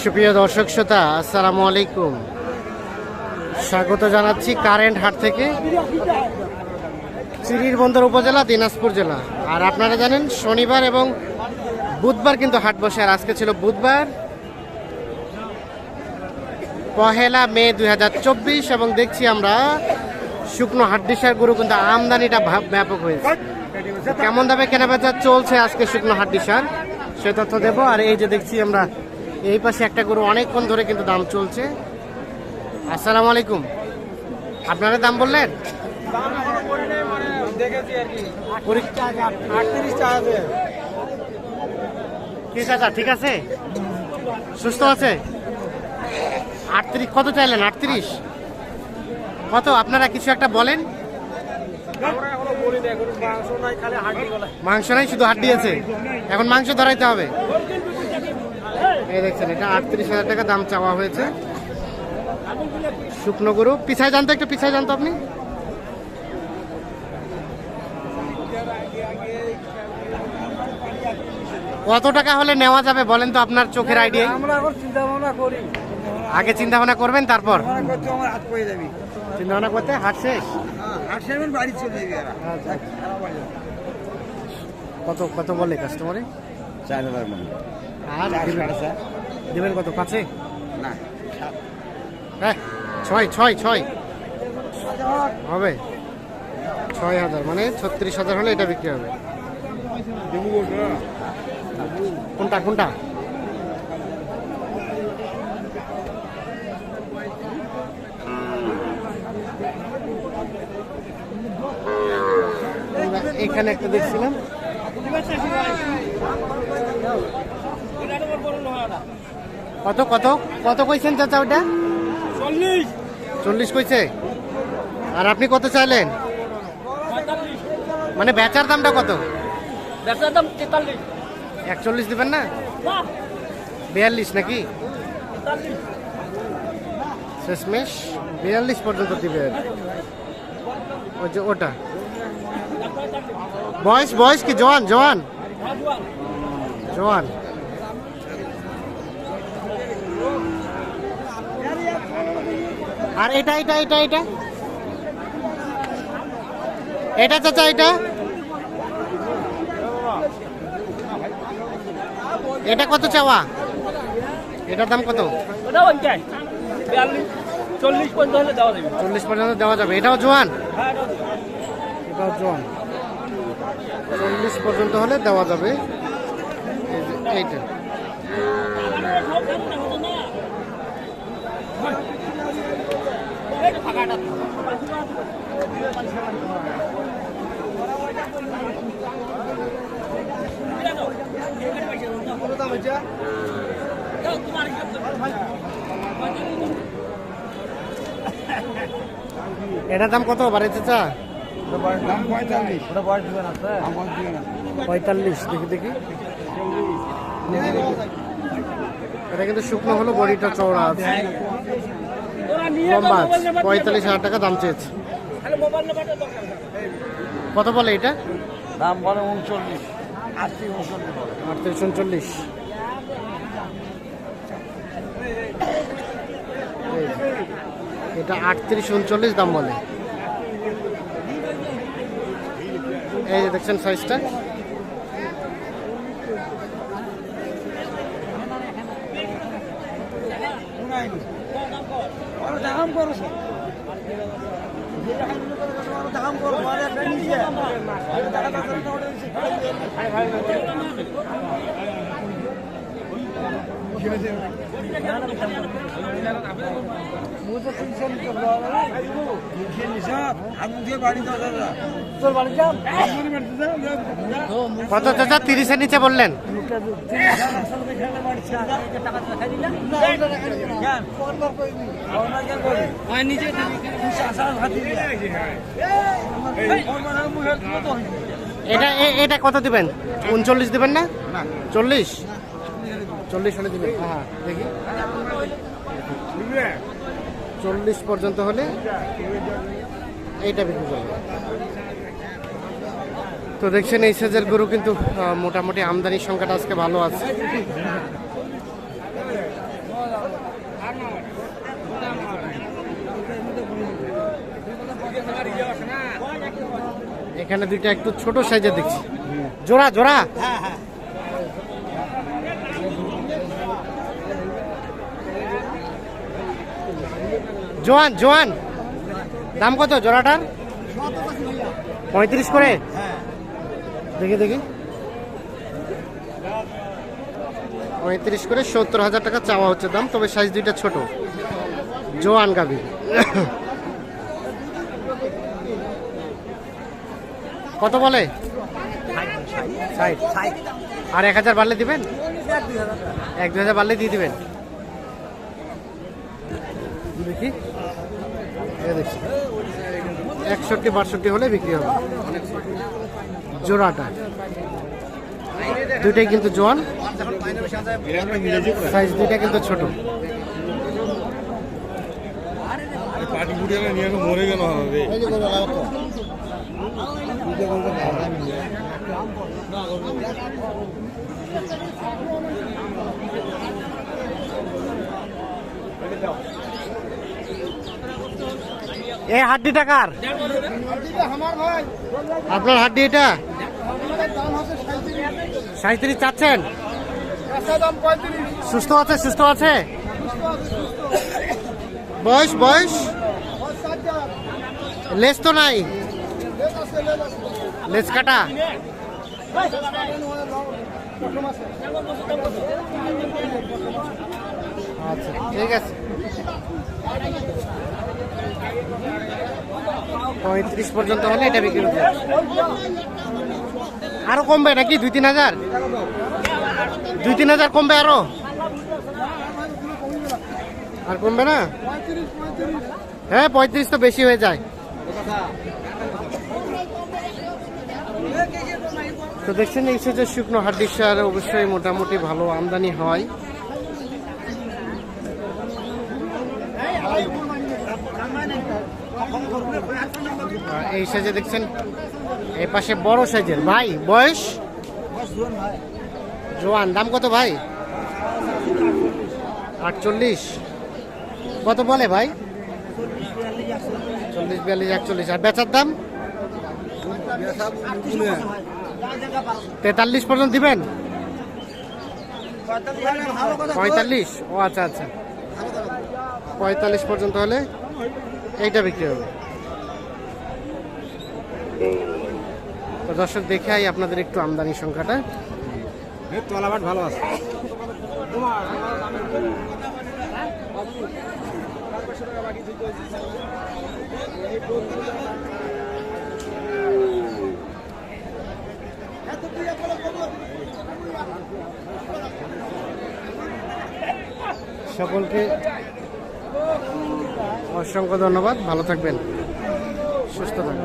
সুপ্রিয় দর্শক শ্রোতা, আসসালামু আলাইকুম। স্বাগত জানাচ্ছি কারেন্ট হাট থেকে চিরির বন্দর উপজেলা, দিনাজপুর জেলা। আর আপনারা জানেন, শনিবার এবং বুধবার কিন্তু হাট বসে, আর আজকে ছিল বুধবার। পহেলা মে দু হাজার চব্বিশ, এবং দেখছি আমরা শুকনো হাড্ডিসার গরু কিন্তু আমদানিটা ব্যাপক হয়েছে। কেমন দামে কেনাবেচা চলছে আজকে শুকনো হাড্ডিসার? সে তথ্য দেবো। আর এই যে দেখছি আমরা, এই পাশে একটা গরু অনেকক্ষণ ধরে কিন্তু দাম চলছে। আসসালামু আলাইকুম। আপনারা দাম বললেন? ঠিক আছে? সুস্থ আছে? আটত্রিশ, কত চাইলেন? আটত্রিশ? কত? আপনারা কিছু একটা বলেন। মাংস নাই শুধু হাড্ডি আছে? এখন মাংস ধরাইতে হবে। এই দেখছেন এটা আটত্রিশ হাজার টাকা দাম চাওয়া হয়েছে। শুকনো গরু। পিছায় জানতো একটু পিছায় জানতো আপনি। কত টাকা হলে নেওয়া যাবে বলেন তো আপনার চোখের আইডিয়া আমরা এখন চিন্তা ভাবনা করি। আগে চিন্তা ভাবনা করবেন তারপর? মনে চিন্তা ভাবনা করতে হাট শেষ? চলে যাবি এরা। কত কত বলে কাস্টমারে চার হাজার মানে আর দিবেন দিবেন কত? পাঁচে? না হ্যাঁ ছয় ছয় ছয়। হবে। ছয় হাজার মানে ছত্রিশ হাজার হলে এটা বিক্রি হবে। কোনটা কোনটা আমরা এখানে একটা দেখছিলাম। কত কত কত কইছেন চাচা ওটা চল্লিশ। চল্লিশ কইছে? আর আপনি কত চাইলেন? মানে বেচার দামটা কত? বেচার দাম তেতাল্লিশ। একচল্লিশ দিবেন না? বিয়াল্লিশ নাকি? শেষমেশ বিয়াল্লিশ পর্যন্ত দিবে আর ওই যে ওটা। বয়স বয়স কি? জওয়ান জওয়ান জওয়ান আর এটা এটা এটা এটা? এটা চাচা এটা? এটা কত চাওয়া? এটার দাম কত? চল্লিশ পর্যন্ত দেওয়া যাবে। এটাও জোয়ান? হ্যাঁ। এটাও জোয়ান। চল্লিশ পর্যন্ত হলে দেওয়া যাবে। এই এইটা। এটার দাম কত বাড়ে চাচা দাম পঁয়তাল্লিশ। ওটা বয়স দিবেন আছে পঁয়তাল্লিশ দেখি দেখি। এটা কিন্তু শুকনো হলো বডিটা চওড়া আছে। লম্বা আছে পঁয়তাল্লিশ হাজার টাকা দাম চেয়েছে। খালি মোবাইল নাম্বারটা দরকার কত বলে এটা? দাম বলে উনচল্লিশ আটত্রিশ উনচল্লিশ। এটা আটত্রিশ উনচল্লিশ দাম বলে। এই যে দেখছেন সাইজটা। দাম কত তিরিশের নিচে বললেন। এটা এটা কত দিবেন? উনচল্লিশ দিবেন না? চল্লিশ? চল্লিশ হলে দিবেন। হ্যাঁ দেখি। চল্লিশ পর্যন্ত হলে এইটা বিক্রি করব তো দেখছেন এই সাইজের গরু কিন্তু মোটামুটি আমদানির সংখ্যাটা আজকে ভালো আছে। এখানে দুইটা একটু ছোট সাইজের দেখছি। জোড়া জোড়া? জোয়ান জোয়ান। দাম কত জোড়াটার পঁয়ত্রিশ করে? দেখি দেখি। পঁয়ত্রিশ করে সত্তর হাজার টাকা চাওয়া হচ্ছে দাম তবে সাইজ দুইটা ছোট। জোয়ান গাবি কত বলে? আর এক হাজার বাড়লে দিবেন? এক দু হাজার বাড়লে দিয়ে দিবেন। দেখি এই দেখছি। একষট্টি, বাষট্টি হলে বিক্রি হবে। জোড়াটা। দুইটাই কিন্তু জোয়ান। সাইজ দুইটা কিন্তু ছোট। মরে গেল হবে হাড্ডি টাকার আমার ভাই আপনার হাড্ডি এটা? সাঁত্রিশ চাচ্ছেন? সুস্থ আছে সুস্থ আছে? বয়স বয়স? লেস তো নাই? লেস কাটা? আচ্ছা ঠিক আছে। পঁয়ত্রিশ পর্যন্ত হলে এটা বিক্রি হবে। আরও কমবে নাকি? দুই, তিন হাজার? দুই, তিন হাজার কমবে আরও? আর কমবে না? হ্যাঁ পঁয়ত্রিশ তো বেশি হয়ে যায়। তো দেখছেন এই যে শুকনো হাড্ডি সার অবশ্যই মোটামুটি ভালো আমদানি হয়। এই সাইজে দেখছেন, এই পাশে বড় সাইজের। ভাই, বয়স? জোয়ান, দাম কত ভাই? আটচল্লিশ। কত বলে ভাই? চল্লিশ, বিয়াল্লিশ, একচল্লিশ। আর বেচার দাম? তেতাল্লিশ পর্যন্ত দিবেন? পঁয়তাল্লিশ। ও আচ্ছা আচ্ছা। পঁয়তাল্লিশ পর্যন্ত হলে এইটা বিক্রি হবে। তো দর্শক দেখে আই আপনাদের একটু আমদানি সংখ্যাটা। তলাবাট ভালো আছে। সকলকে অসংখ্য ধন্যবাদ। ভালো থাকবেন। সুস্থ থাকবেন।